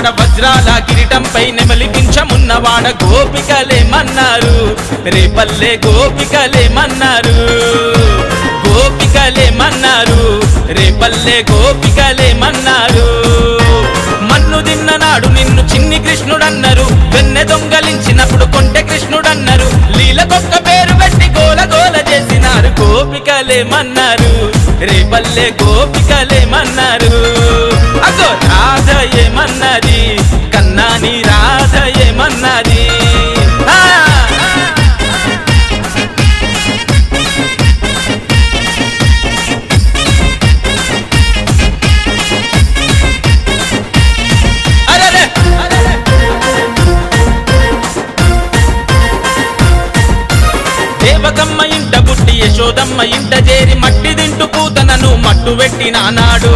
ఉన్నవాడ వజ్రాల కిరీటంపై నెమలిపించమున్నవాడ గోపికలేమన్నారు రేపల్లె గోపికలేమన్నారు గోపికలేమన్నారు రేపల్లె గోపికలేమన్నారు మన్ను తిన్ననాడు నిన్ను చిన్ని కృష్ణుడన్నారు. వెన్నె దొంగలించినప్పుడు కొంటె కృష్ణుడన్నారు. లీలకొక్క పేరు పెట్టి గోల గోల చేసినారు. గోపికలేమన్నారు రేపల్లె గోపికలేమన్నారు కన్నాని రాధ ఏమన్నది? దేవకమ్మ ఇంట పుట్టి యశోదమ్మ ఇంట చేరి మట్టి దింటు పూతనను మట్టు పెట్టిన నాడు